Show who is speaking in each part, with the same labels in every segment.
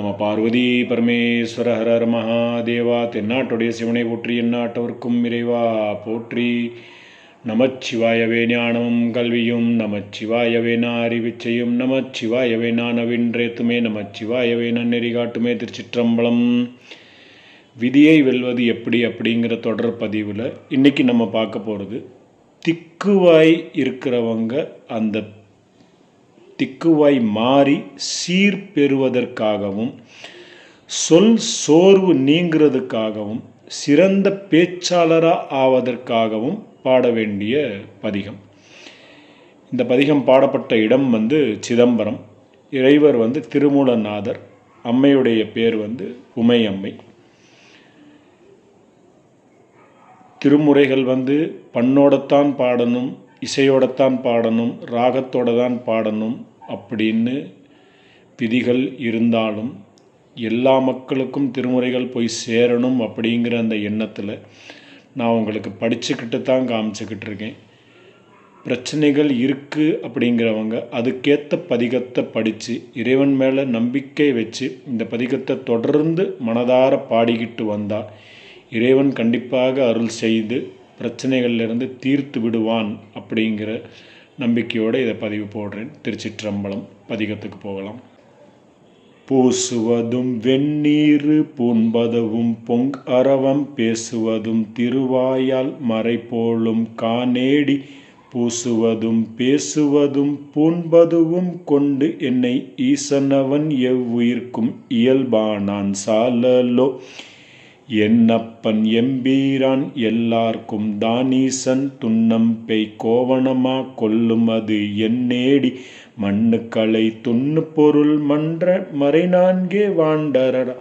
Speaker 1: நம பார்வதி பரமேஸ்வர ஹரர் மகாதேவா தென்னாட்டுடைய சிவனை போற்றி எந்நாட்டவர்க்கும் இறைவா போற்றி. நமச்சிவாயவே ஞானமும் கல்வியும் நமச்சிவாயவே நான் அறிவிச்சையும் நமச்சிவாயவே நான் நவின்றேத்துமே நமச்சிவாயவே நன்னெறி காட்டுமே திருச்சிற்றம்பலம். விதியை வெல்வது எப்படி அப்படிங்கிற தொடர் பதிவில் இன்றைக்கி நம்ம பார்க்க போகிறது திக்குவாய் இருக்கிறவங்க அந்த திக்குவாய் மாறி சீர் பெறுவதற்காகவும் சொல் சோர்வு நீங்கிறதுக்காகவும் சிறந்த பேச்சாளராக ஆவதற்காகவும் பாட வேண்டிய பதிகம். இந்த பதிகம் பாடப்பட்ட இடம் வந்து சிதம்பரம். இறைவர் வந்து திருமூலநாதர். அம்மையுடைய பேர் வந்து உமையம்மை. திருமுறைகள் வந்து பண்ணோடத்தான் பாடணும் இசையோடத்தான் பாடணும் ராகத்தோட தான் பாடணும் அப்படின்னு விதிகள் இருந்தாலும் எல்லா மக்களுக்கும் திருமுறைகள் போய் சேரணும் அப்படிங்கிற அந்த எண்ணத்தில் நான் உங்களுக்கு படிச்சுக்கிட்டு தான் காமிச்சுக்கிட்டு இருக்கேன் பிரச்சனைகள் இருக்குது அப்படிங்கிறவங்க அதுக்கேற்ற பதிகத்தை படித்து இறைவன் மேலே நம்பிக்கை வச்சு இந்த பதிகத்தை தொடர்ந்து மனதார பாடிக்கிட்டு வந்தால் இறைவன் கண்டிப்பாக அருள் செய்து பிரச்சனைகள்லேருந்து தீர்த்து விடுவான் அப்படிங்கிற நம்பிக்கையோடு இதை பதிவு போடுறேன். திருச்சிற்றம்பலம் பதிகத்துக்கு போகலாம். பூசுவதும் வெந்நீர் பூண்பதவும் பொங் அரவம் பேசுவதும் திருவாயால் மறை போலும் காணேடி பூசுவதும் பேசுவதும் பூண்பதுவும் கொண்டு என்னை ஈசனவன் எவ்வுயிர்க்கும் இயல்பானான் சாலலோ என்னப்பன் எம்பீரான் எல்லார்க்கும் தானீசன் துன்னம்பெய் கோவணமா கொல்லும் அது என்னேடி மண்ணுக்களை துண்ணு பொருள் மன்ற மறை நான்கே வாண்டரடா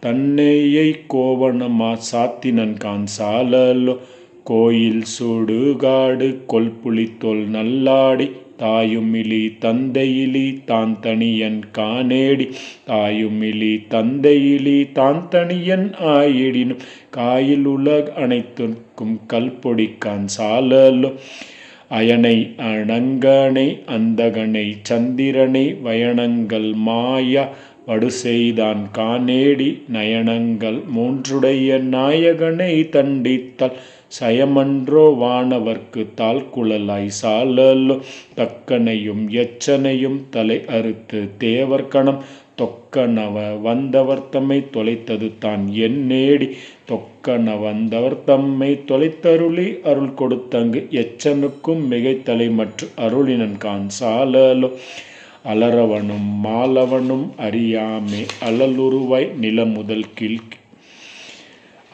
Speaker 1: தன்னையை கோவணமா சாத்தினன் கான் சாலலோ. கோயில் சுடுகாடு கொல்புலித்தோல் நல்லாடி. தாயுமிலி தந்தையிலி தான் தனியன் காணேடி தாயுமிலி தந்தையிலி தான் தனியன் ஆயிடினும் காயில் உலக அனைத்திற்கும் கல்பொடிக்கான் சாலலோ அயனை அணங்கனை அந்தகனை சந்திரனை வயணங்கள் மாயா வடு செய்தான் காணேடி நயனங்கள் மூன்றுடைய நாயகனை தண்டித்தல் சயமன்றோ வானவர்க்கு தாழ்குழலாய் சாலலோ தக்கனையும் எச்சனையும் தலை அறுத்து தேவர்கணம் தொக்கனவ வந்தவர் தம்மை தொலைத்தது தான் என் நேடி. தொக்கன வந்தவர் தம்மை தொலைத்தருளி அருள் கொடுத்தங்கு எச்சனுக்கும் மிகைத்தலை மற்ற அருளினன் கான் சாலலோ. அலறவனும் மாலவனும் அறியாமே அலலுருவாய் நிலமுதல் கீழ்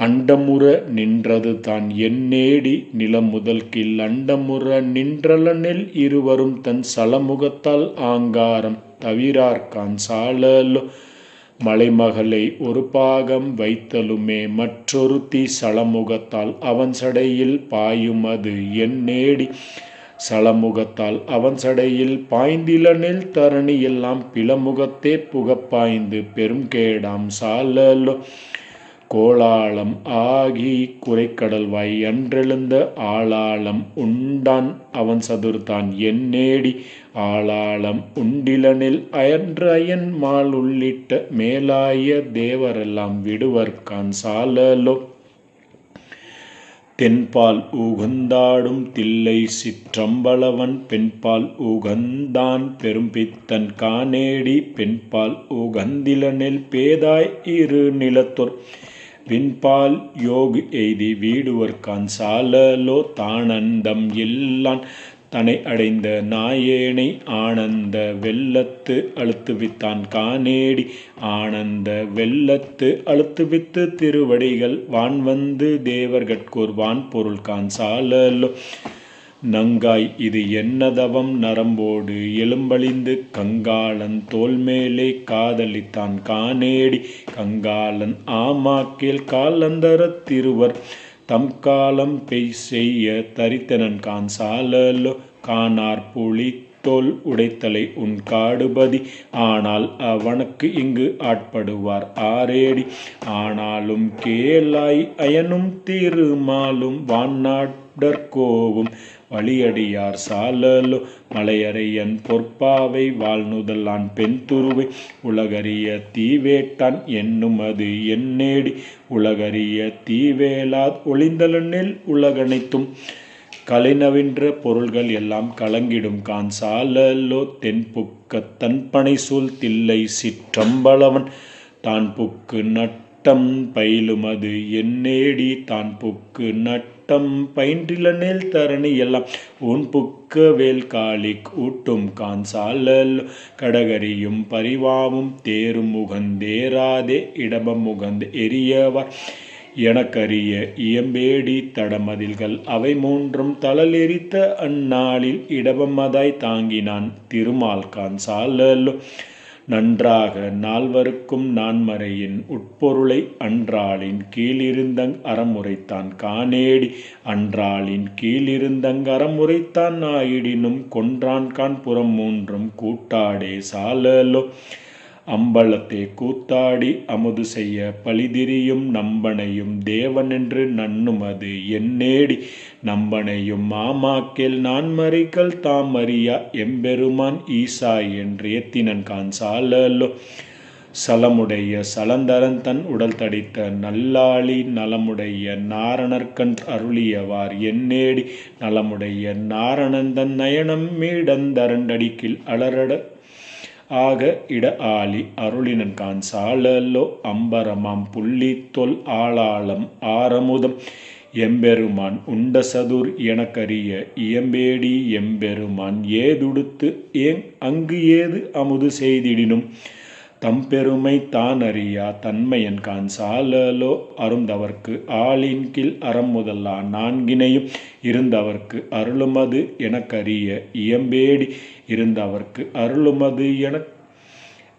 Speaker 1: அண்டமுற நின்றது தான் எண்ணேடி நிலம் முதல் கீழ். அண்டமுற நின்றலனில் இருவரும் தன் சலமுகத்தால் ஆங்காரம் தவிரார்கான் சாலலோ. மலைமகளை ஒரு பாகம் வைத்தலுமே மற்றொருத்தி சலமுகத்தால் அவன் சடையில் பாயும் அது என்னேடி சலமுகத்தால் அவன் சடையில் பாய்ந்திலனில் தரணி எல்லாம் பிளமுகத்தே புகப்பாய்ந்து பெரும் கேடாம் சாலலோ. கோளாளம் ஆகி குறைக்கடல்வாய் அன்றெழுந்த ஆளாளம் உண்டான் அவன் சதுர்தான் என்னேடி ஆளாளம் உண்டிலனில் அயன்ற அயன் மால் உள்ளிட்ட மேலாய தேவரெல்லாம் விடுவர்கான் சாலலோ. தென்பால் ஊகந்தாடும் தில்லை சிற்றம்பளவன் பெண்பால் ஊகந்தான் பெரும்பித்தன் காணேடி. பெண்பால் ஊகந்திலனில் பேதாய் இரு நிலத்தொர் விண்பால் யோகு எய்தி வீடுவர்கான் சாலலோ தானந்தம் இல்லான் தனை அடைந்த நாயேனை ஆனந்த வெள்ளத்து அழுத்துவித்தான் காணேடி ஆனந்த வெள்ளத்து அழுத்துவித்து திருவடிகள் வான் வந்து தேவர்கட்கோர் வான் பொருள் கான் சாலலோ நங்காய் இது என்னதவம் நரம்போடு? எலும்பழிந்து கங்காளன் தோல்மேலே காதலித்தான் காணேடி கங்காளன் ஆமாக்கேல் காலந்தர திருவர். தம் காலம் பெய் செய்ய தரித்தனன் கான் சாலலோ காணார் புலி தோல் உடைத்தலை உன் காடுபதி. ஆனால் அவனுக்கு இங்கு ஆட்படுவார். ஆரேடி. ஆனாலும் கேளாய் அயனும் திருமாலும் வான்னாட் வழியடியார் சாலலோ. மலையறையன் பொற்பாவை வாழ்நுதலான் பெண் துருவை. உலகறிய தீவேட்டான் என்னும் அது என்னேடி. உலகறிய தீவேலாத் ஒளிந்தலனில் உலகனைத்தும் கலைநவின்ற பொருள்கள் எல்லாம் கலங்கிடும் கான் சாலலோ தென்புக்க தன்பனை சூழ் தில்லை சிற்றம்பலவன். தான் புக்கு நட்டம் பயிலுமது என்னேடி தான் புக்கு நட்டம் பயின்றிலனேல் தரணி எல்லாம். உன் புக்க வேல் காளிக் ஊட்டும் கான்சாலலோ கடகரியும் பரிவாவும் தேரும் முகந்தேராதே இடபம் முகந்து எரியவர். எனக்கரிய இயம்பேடி தடமதில்கள் அவை மூன்றும் தளலெரித்த அந்நாளில் இடபமதாய் தாங்கினான் திருமால்கான் சாலலோ. நன்றாக நால்வருக்கும் நான்மறையின் உட்பொருளை அன்றாளின் கீழிருந்தங் அறமுறைத்தான் காணேடி. அன்றாளின் கீழிருந்தங் அறமுறைத்தான் ஆயிடினும் கொன்றான்கான் புறம் மூன்றும் கூட்டாடே சாலலோ. அம்பலத்தே கூத்தாடி அமுது செய்ய பழிதிரியும் நம்பனையும் தேவனென்று நன்னுமது என்னேடி நம்பனையும் மாமாக்கேல் நான்மறைகள் தாம் அறியா எம்பெருமான் ஈசா என்று ஏத்தினன் கான் சாலலோ. சலமுடைய சலந்தரன் தன் உடல் தடித்த நல்லாளி நலமுடைய நாரணர்கண் அருளியவார் என்னேடி நலமுடைய நாரணந்தன் நயனம் மீடந்தரண்டடிக்கில் அலரட ஆக இட ஆலி அருளினன் கான் சாலலோ அம்பரமாம் புள்ளி தொல் ஆளாளம் ஆரமுதம். எம்பெருமான் உண்ட சதுர் எனக்கரிய இயம்பேடி எம்பெருமான் ஏதுடுத்து ஏங் அங்கு ஏது அமுது செய்திடினும். தம்பெருமை தான் அறியா தன்மையன் கான் சாலலோ அருந்தவர்க்கு ஆளின் கீழ் அறம் முதல்லா நான்கினையும் இருந்தவர்க்கு அருளுமது எனக்கரிய இயம்பேடி இருந்தவர்க்கு அருளுமது என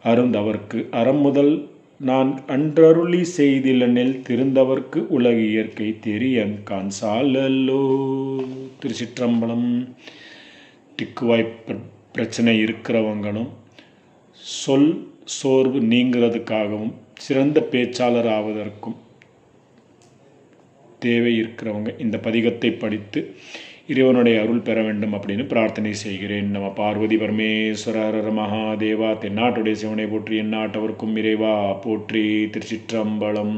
Speaker 1: அருந்தவர்க்கு அறம் முதல் நான் அன்றருளி செய்திலனில் திருந்தவர்க்கு உலக இயற்கை தெரியன் கான் சாலல்லோ திருச்சிற்றம்பலம். திக்குவாய் பிரச்சனை இருக்கிறவங்களும் சொல் சோர்வு நீங்கிறதுக்காகவும் சிறந்த பேச்சாளர் ஆவதற்கும் தேவை இருக்கிறவங்க இந்த பதிகத்தை படித்து இறைவனுடைய அருள் பெற வேண்டும் அப்படின்னு பிரார்த்தனை செய்கிறேன். நம்ம பார்வதி பரமேஸ்வரர் மகாதேவா தென்னாட்டுடைய சிவனை போற்றி எந்நாட்டவர்க்கும் இறைவா போற்றி திருச்சிற்றம்பலம்.